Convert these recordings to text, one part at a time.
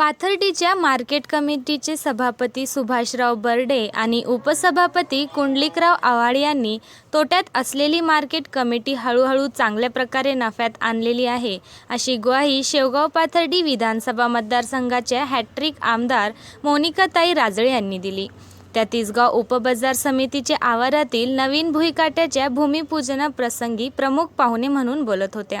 पाथर्डीच्या market कमिटीचे सभापती सुभाषराव बर्डे आणि उपसभापती कुंडलिकराव आव्हाड यांनी तोट्यात असलेली मार्केट कमिटी हळूहळू चांगल्या प्रकारे नफ्यात आणलेली आहे. अशी ग्वाही शेवगाव पाथर्डी विधानसभा मतदारसंघाच्या हॅट्रिक आमदार मोनिकाताई राजळे यांनी दिली. त्या तिसगाव उपबाजार समितीच्या आवारातील नवीन भुईकाट्याच्या भूमिपूजनाप्रसंगी प्रमुख पाहुणे म्हणून बोलत होत्या.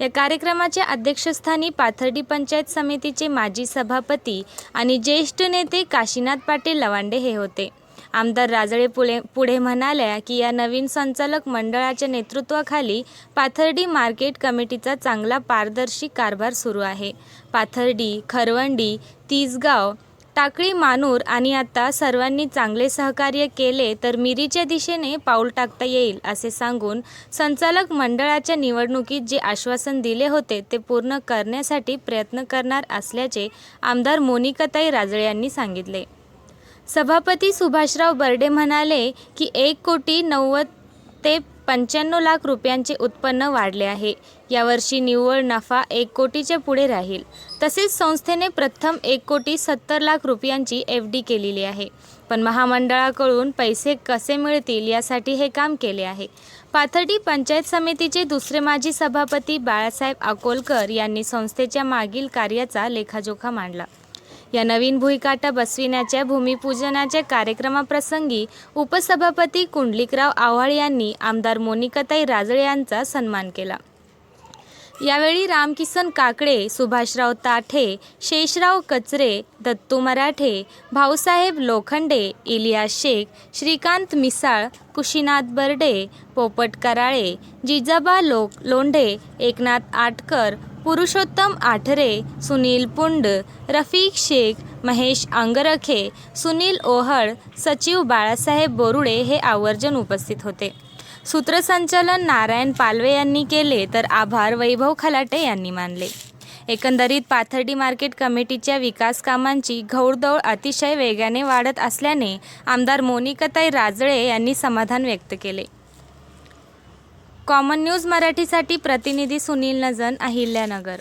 या कार्यक्रमाच्या अध्यक्षस्थानी पाथर्डी पंचायत समितीचे माजी सभापती आणि ज्येष्ठ नेते काशीनाथ पाटील लवांडे हे होते. आमदार राजळे पुढे पुढे म्हणाल्या की या नवीन संचालक मंडळाच्या नेतृत्वाखाली पाथर्डी मार्केट कमिटीचा चांगला पारदर्शी कारभार सुरू आहे. पाथर्डी खरवंडी तिसगाव टाकळी मानूर आणि आता सर्वांनी चांगले सहकार्य केले तर मिरीच्या दिशेने पाऊल टाकता येईल असे सांगून संचालक मंडळाच्या निवडणुकीत जे आश्वासन दिले होते ते पूर्ण करण्यासाठी प्रयत्न करणार असल्याचे आमदार मोनिकाताई राजळे यांनी सांगितले. सभापती सुभाषराव बर्डे म्हणाले की एक कोटी नव्वद ते पंच्याण्णव लाख रुपयांचे उत्पन्न वाढले आहे. यावर्षी निव्वळ नफा एक कोटीच्या पुढे राहील. तसेच संस्थेने प्रथम एक कोटी सत्तर लाख रुपयांची एफ डी केलेली आहे. पण महामंडळाकडून पैसे कसे मिळतील यासाठी हे काम केले आहे. पाथर्डी पंचायत समितीचे दुसरे माजी सभापती बाळासाहेब अकोलकर यांनी संस्थेच्या मागील कार्याचा लेखाजोखा मांडला. या नवीन भुईकाटा बसविण्याच्या भूमिपूजनाच्या कार्यक्रमाप्रसंगी उपसभापती कुंडलिकराव आव्हाळ यांनी आमदार मोनिकाताई राजळे यांचा सन्मान केला. यावेळी रामकिसन काकडे सुभाषराव ताठे शेषराव कचरे दत्तू मराठे भाऊसाहेब लोखंडे इलियास शेख श्रीकांत मिसाळ कुशीनाथ बर्डे पोपट कराळे जिजाबा लोक लोंढे एकनाथ आटकर पुरुषोत्तम आठरे सुनील पुंड रफीक शेख महेश आंगरखे सुनील ओहळ सचिव बाळासाहेब बोरुडे हे आवर्जून उपस्थित होते. सूत्रसंचालन नारायण पालवे यांनी केले तर आभार वैभव खलाटे यांनी मानले. एकंदरीत पाथर्डी मार्केट कमिटीच्या विकास कामांची घौडदौड अतिशय वेगाने वाढत असल्याने आमदार मोनिकाताई राजळे यांनी समाधान व्यक्त केले. कॉमन न्यूज मराठीसाठी प्रतिनिधी सुनील नजन अहिल्यानगर.